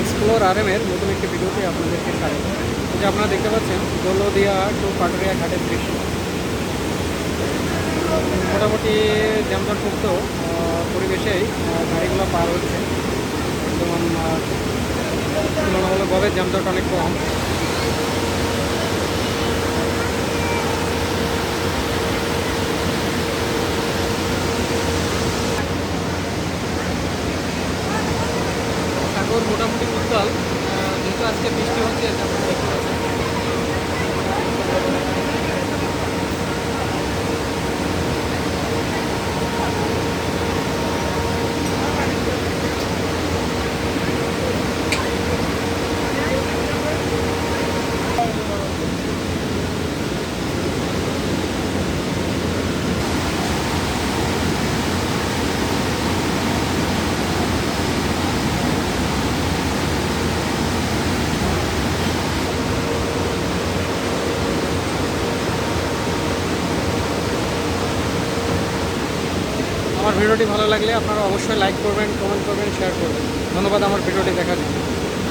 Explore আর এর নতুন একটি ভিডিওতে আপনাদেরকে স্বাগত। যে আপনারা দেখতে পাচ্ছেন দোলদিয়া টু পাটুরিয়া ঘাটের দৃশ্য। মোটামুটি জ্যামজট আহ, পরিবেশেই গাড়িগুলো পার হচ্ছে। যেমন তুলনামূলকভাবে জ্যামজট অনেক কম। মোটামুটি উত্তাল। যেহেতু আজকে বৃষ্টি হচ্ছে আমার ভিডিওটি ভালো লাগলে আপনারা অবশ্যই লাইক করবেন কমেন্ট করবেন শেয়ার করবেন। ধন্যবাদ, আমার ভিডিওটি দেখার জন্য।